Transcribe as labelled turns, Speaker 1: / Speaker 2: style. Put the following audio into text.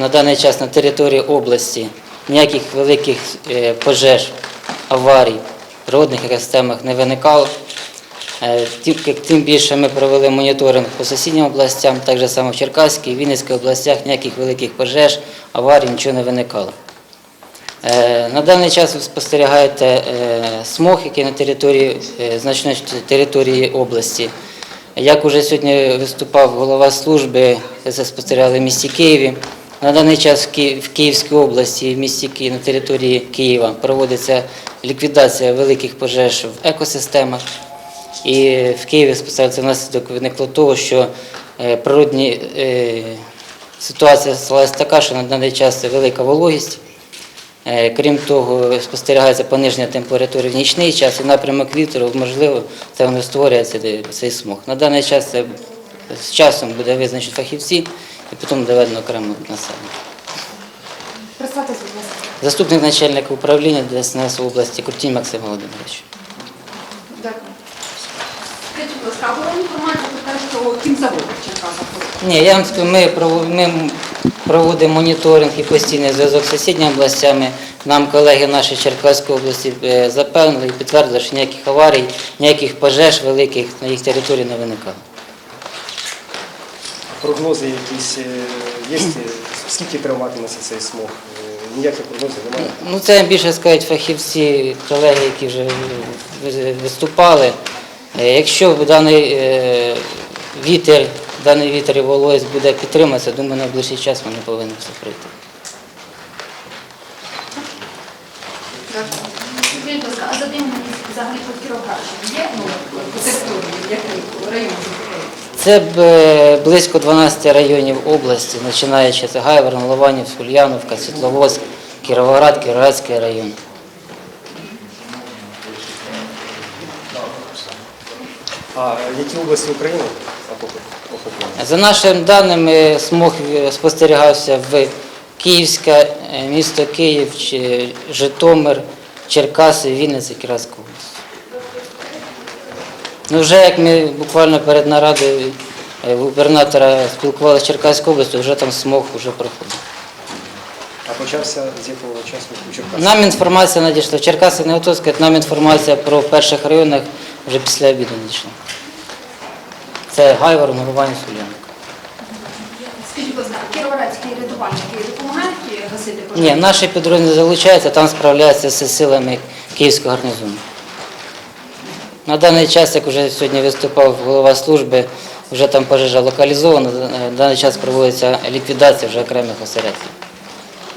Speaker 1: На даний час на території області ніяких великих е, пожеж, аварій, природних екосистемах не виникало. Е, Тим, більше ми провели моніторинг по сусіднім областям, так само в Черкаській, Вінницькій областях ніяких великих пожеж, аварій, нічого не виникало. Е, На даний час ви спостерігаєте смог, який на території значної території області. Як уже сьогодні виступав голова служби, це спостерігали в місті Києві. На даний час в Київській області, в місті Київ, на території Києва проводиться ліквідація великих пожеж в екосистемах. І в Києві спостерігається внаслідок виникло того, що е, природні е, ситуація сталася така, що на даний час це велика вологість. Е, Крім того, спостерігається пониження температури в нічний час і напрямок вітру, можливо, це воно створюється цей смог. На даний час це з часом буде визначені фахівці і потім доведено окремо населення.
Speaker 2: Будь ласка.
Speaker 1: Заступник начальника управління ДСНС області Крутінь Максим Володимирович.
Speaker 2: Дякую. Скажіть, будь ласка, а була інформація про те, що кінзавод в Черкасах?
Speaker 1: Ні, я вам скажу, ми ми проводимо моніторинг і постійний зв'язок з сусідніми областями. Нам колеги наші Черкаської області е, запевнили і підтвердили, що ніяких аварій, ніяких пожеж великих на їх території не виникало.
Speaker 3: Прогнози якісь е, є, скільки триватиметься цей смог? Е, Ніяких прогнозів немає.
Speaker 1: Ну, це більше скажуть фахівці, колеги, які вже виступали. Е, Якщо даний вітер, даний вітер і вологість буде підтримуватися, думаю, на найближчий час вони повинні все.
Speaker 2: Скажіть, будь ласка, а задимленість взагалі по Кіровоградщині є? Ну, по території, який район?
Speaker 1: Це е, близько 12 районів області, починаючи з Гайворон, Лованівськ, Ульяновка, Світловодськ, Кіровоград, Кіровоградський район.
Speaker 3: А які області України?
Speaker 1: За нашими даними, смог спостерігався в Київське, місто Київ, Житомир, Черкаси, Вінниця, Кіровська область. Ну, вже як ми буквально перед нарадою губернатора спілкувалися з Черкаською областю, вже там смог вже проходить.
Speaker 3: А почався з якого часу у Черкасах?
Speaker 1: Нам інформація надійшла. Черкаси не готові сказати, нам інформація про перших районах вже після обіду надійшла. Це Гайвор, Головань, Сулянка.
Speaker 2: Скажіть, будь ласка, кіровоградські рятувальники допомагають гасити пожежі?
Speaker 1: Ні, наші підрозділи залучаються, там справляються з силами Київського гарнізону. На даний час, як вже сьогодні виступав голова служби, вже там пожежа локалізована, в даний час проводиться ліквідація вже окремих осередків.